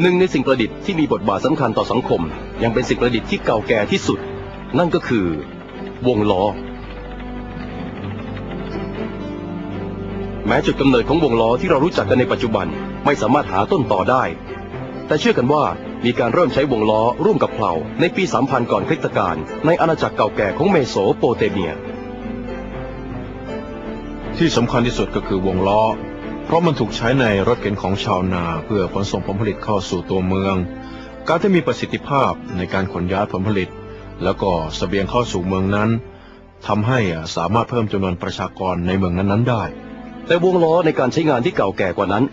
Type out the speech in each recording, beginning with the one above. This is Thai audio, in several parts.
หนึ่งในสิ่งประดิษฐ์ที่มีบทบาทสำคัญต่อสังคม ยังเป็นสิ่งประดิษฐ์ที่เก่าแก่ที่สุด นั่นก็คือ วงล้อ แม้จุดกำเนิดของวงล้อที่เรารู้จักกันในปัจจุบันไม่สามารถหาต้นต่อได้ แต่เชื่อกันว่ามีการเริ่มใช้วงล้อร่วมกับเพลาในปี 3000 ก่อนคริสตกาลในอาณาจักรเก่าแก่ของเมโสโปเตเมีย ที่สำคัญที่สุดก็คือวงล้อ เพราะมันถูกใช้ในรถเข็นของชาวนาเพื่อขนส่งผลผลิตเข้าสู่ตัวเมือง การที่มีประสิทธิภาพในการขนย้ายผลผลิต แล้วก็สเสบียงเข้าสู่เมืองนั้นทำให้อะสามารถเพิ่มจำนวนประชากรในเมืองนั้นๆได้ แต่วงล้อในการใช้งานที่เก่าแก่กว่านั้น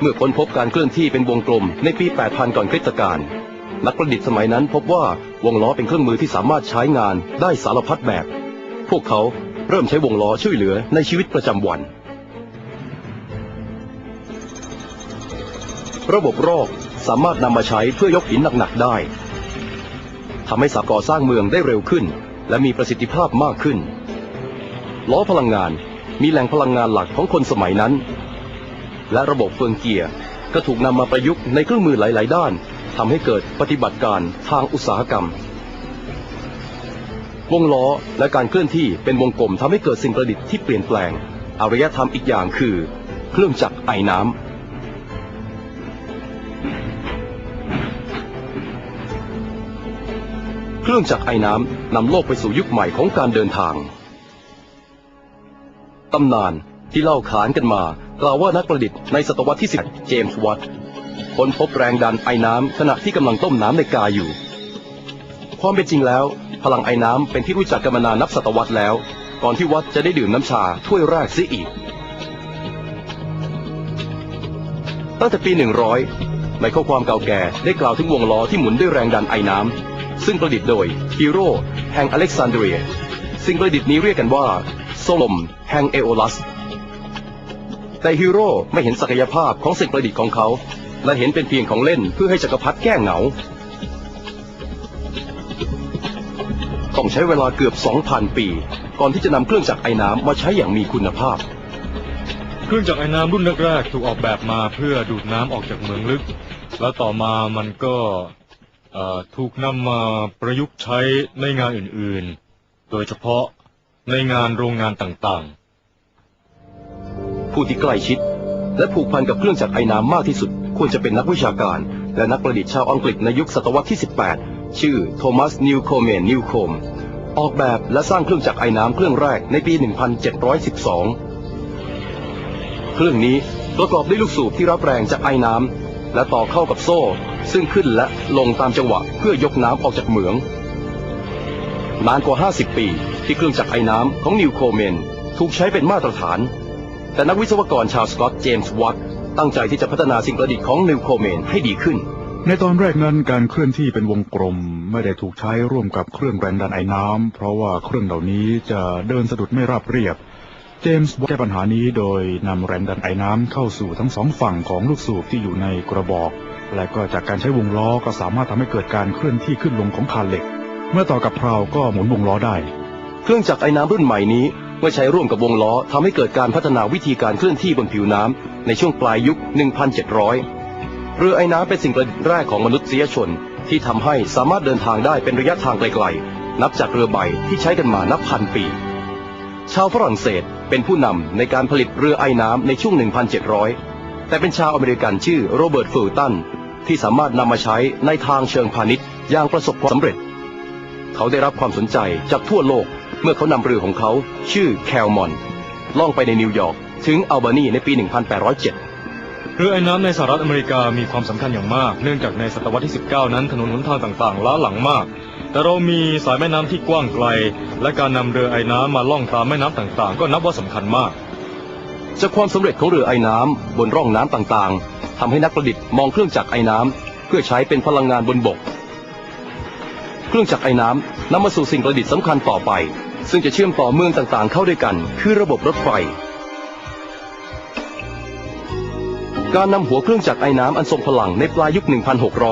เมื่อค้นพบการเคลื่อนที่เป็นวงกลมในปี 8000 ก่อนคริสตกาลนักประดิษฐ์สมัยนั้นพบว่าวงล้อเป็นเครื่องมือที่สามารถใช้งานได้สารพัดแบบ พวกเขาเริ่มใช้วงล้อช่วยเหลือในชีวิตประจำวัน ระบบรอกสามารถนำมาใช้เพื่อยกหินหนักๆได้ทำให้สาก่อสร้างเมืองได้เร็วขึ้น และมีประสิทธิภาพมากขึ้น ล้อพลังงานมีแหล่งพลังงานหลักของคนสมัยนั้น และระบบเฟืองเกียร์ก็ถูกนำมาประยุกต์ในเครื่องมือหลาย ๆ ด้านทำให้เกิดปฏิบัติการทางอุตสาหกรรม วงล้อและการเคลื่อนที่เป็นวงกลมทำให้เกิดสิ่งประดิษฐ์ที่เปลี่ยนแปลงอารยธรรมอีกอย่างคือ เครื่องจักรไอน้ำ เครื่องจักรไอน้ำนำโลกไปสู่ยุคใหม่ของการเดินทาง ตำนานที่เล่าขานกันมากล่าวว่านักประดิษฐ์ในศตวรรษที่10เจมส์วัตค้นพบแรงดันไอน้ำขณะที่กำลังต้มน้ำในกาอยู่ ความเป็นจริงแล้ว พลังไอน้ำเป็นที่รู้จักกันมานานนับศตวรรษแล้ว ก่อนที่วัตต์จะได้ดื่มน้ำชาถ้วยแรกเสียอีก ตั้งแต่ปี 100 ในข้อความเก่าแก่ได้กล่าวถึงวงล้อที่หมุนด้วยแรงดันไอน้ำ ซึ่งประดิษฐ์โดยฮีโร่แห่งอเล็กซานเดรีย สิ่งประดิษฐ์นี้เรียกกันว่าโซลมแห่งเอโอลัส แต่ฮีโร่ไม่เห็นศักยภาพของสิ่งประดิษฐ์ของเขา และเห็นเป็นเพียงของเล่นเพื่อให้จักรพรรดิแก้เหงา ต้องใช้เวลาเกือบ 2,000 ปี ก่อนที่จะนำเครื่องจักรไอ้น้ำมาใช้อย่างมีคุณภาพเครื่องจักรไอ้น้ำรุ่นแรกๆถูกออกแบบมาเพื่อดูดน้ำออกจากเหมืองลึก แล้วต่อมามันก็ ถูกนำมาประยุกต์ใช้ในงานอื่นๆ โดยเฉพาะในงานโรงงานต่างๆ ผู้ที่ใกล้ชิด และผูกพันกับเครื่องจักรไอ้น้ำมากที่สุด ควรจะเป็นนักวิชาการ และนักประดิษฐ์ชาวอังกฤษในยุคศตวรรษที่ 18 ชื่อโทมัสนิวโคเมนนิวโคม ออกแบบและสร้างเครื่องจักรไอ้น้ำเครื่องแรกในปี 1712 เครื่องนี้ประกอบด้วยลูกสูบที่รับแรงจากไอ้น้ำ และต่อเข้ากับโซ่ ซึ่งขึ้นและลงตามจังหวะเพื่อยกน้ำออกจากเหมือง นานกว่า 50 ปี ที่เครื่องจักรไอ้น้ำของนิวโคเมน ถูกใช้เป็นมาตรฐาน แต่นักวิศวกรชาวสกอตเจมส์วัตต์ตั้งใจที่จะพัฒนาสิ่งประดิษฐ์ของนิวโคเมนให้ดีขึ้น ในตอนแรกนั้นการเคลื่อนที่เป็นวงกลมไม่ได้ถูกใช้ร่วมกับเครื่องแรงดันไอ้น้ำเพราะว่าเครื่องเหล่านี้จะเดินสะดุดไม่ราบเรียบ เจมส์แก้ปัญหานี้โดยนำแรงดันไอ้น้ำเข้าสู่ทั้งสองฝั่งของลูกสูบที่อยู่ในกระบอก และก็จากการใช้วงล้อก็สามารถทำให้เกิดการเคลื่อนที่ขึ้นลงของคานเหล็ก เมื่อต่อกับเพลาก็หมุนวงล้อได้ เครื่องจักรไอ้น้ำรุ่นใหม่นี้เมื่อใช้ร่วมกับวงล้อทำให้เกิดการพัฒนาวิธีการเคลื่อนที่บนผิวน้ำในช่วงปลายยุค 1,700 เรือไอ้น้ำเป็นสิ่งประดิษฐ์แรกของมนุษยชน ที่ทำให้สามารถเดินทางได้เป็นระยะทางไกลๆ นับจากเรือใบที่ใช้กันมานับพันปี ชาวฝรั่งเศส เป็นผู้นำในการผลิตเรือไอ้น้ำในช่วง 1,700 แต่เป็นชาวอเมริกันชื่อโรเบิร์ตฟูลตันที่สามารถนำมาใช้ในทางเชิงพาณิชย์อย่างประสบความสำเร็จ เขาได้รับความสนใจจากทั่วโลกเมื่อเขานำเรือของเขาชื่อแคลมอน ล่องไปในนิวยอร์กถึงอัลบานีในปี 1807เรือไอ้น้ำในสหรัฐอเมริกามีความสำคัญอย่างมาก เนื่องจากในศตวรรษที่ 19 นั้นถนนหนทางต่างๆ ล้าหลังมาก แต่เรามีสายแม่น้ำที่กว้างไกล และการนำเรือไอ้น้ำมาล่องตามแม่น้ำต่างๆ ก็นับว่าสำคัญมาก จากความสำเร็จของเรือไอ้น้ำบนร่องน้ำต่างๆทำให้นักประดิษฐ์มองเครื่องจักรไอ้น้ำเพื่อใช้เป็นพลังงานบนบก เครื่องจักรไอ้น้ำนำมาสู่สิ่งประดิษฐ์สำคัญต่อไป ซึ่งจะเชื่อมต่อเมืองต่างๆ เข้าด้วยกัน คือระบบรถไฟการนำหัวเครื่องจักรไอ้น้ำอันทรงพลังในปลายยุค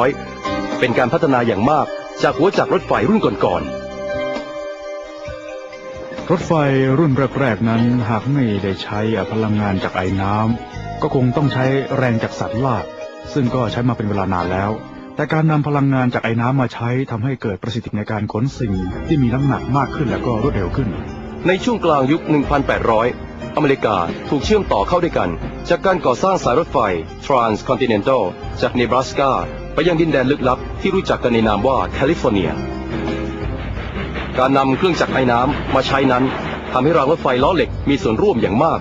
1,600 เป็นการพัฒนาอย่างมาก จากหัวจักรรถไฟรุ่นก่อนๆ รถไฟรุ่นแรกๆนั้นหากไม่ได้ใช้พลังงานจากไอ้น้ำก็คงต้องใช้แรงจากสัตว์ลาก ซึ่งก็ใช้มาเป็นเวลานานแล้ว แต่การนำพลังงานจากไอ้น้ำมาใช้ทำให้เกิดประสิทธิในการขนสิ่งที่มีน้ำหนักมากขึ้นและก็รวดเร็วขึ้น ในช่วงกลางยุค 1,800 อเมริกาถูกเชื่อมต่อเข้าด้วยกัน จากการก่อสร้างสายรถไฟ Transcontinental จากเนบราสกา ไปยังดินแดนลึกลับที่รู้จักกันในนามว่าแคลิฟอร์เนีย การนำเครื่องจักรไอ้น้ำมาใช้นั้นทำให้รางรถไฟล้อเหล็กมีส่วนร่วมอย่างมาก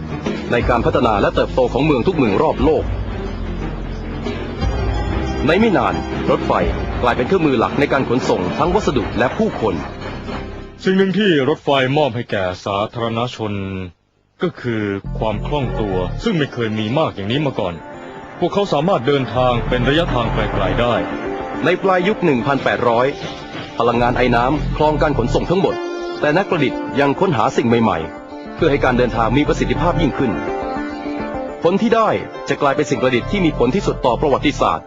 ในการพัฒนาและเติบโตของเมืองทุกเมืองรอบโลก ในไม่นานรถไฟกลายเป็นเครื่องมือหลักในการขนส่งทั้งวัสดุและผู้คนสิ่งหนึ่งที่รถไฟมอบให้แก่สาธารณชน ก็คือความคล่องตัวซึ่งไม่เคยมีมากอย่างนี้มาก่อน พวกเขาสามารถเดินทางเป็นระยะทางไกลๆได้ ในปลายยุค 1,800 พลังงานไอ้น้ำคลองการขนส่งทั้งหมด แต่นักประดิษฐ์ยังค้นหาสิ่งใหม่ๆ เพื่อให้การเดินทางมีประสิทธิภาพยิ่งขึ้น ผลที่ได้จะกลายเป็นสิ่งประดิษฐ์ที่มีผลที่สุดต่อประวัติศาสตร์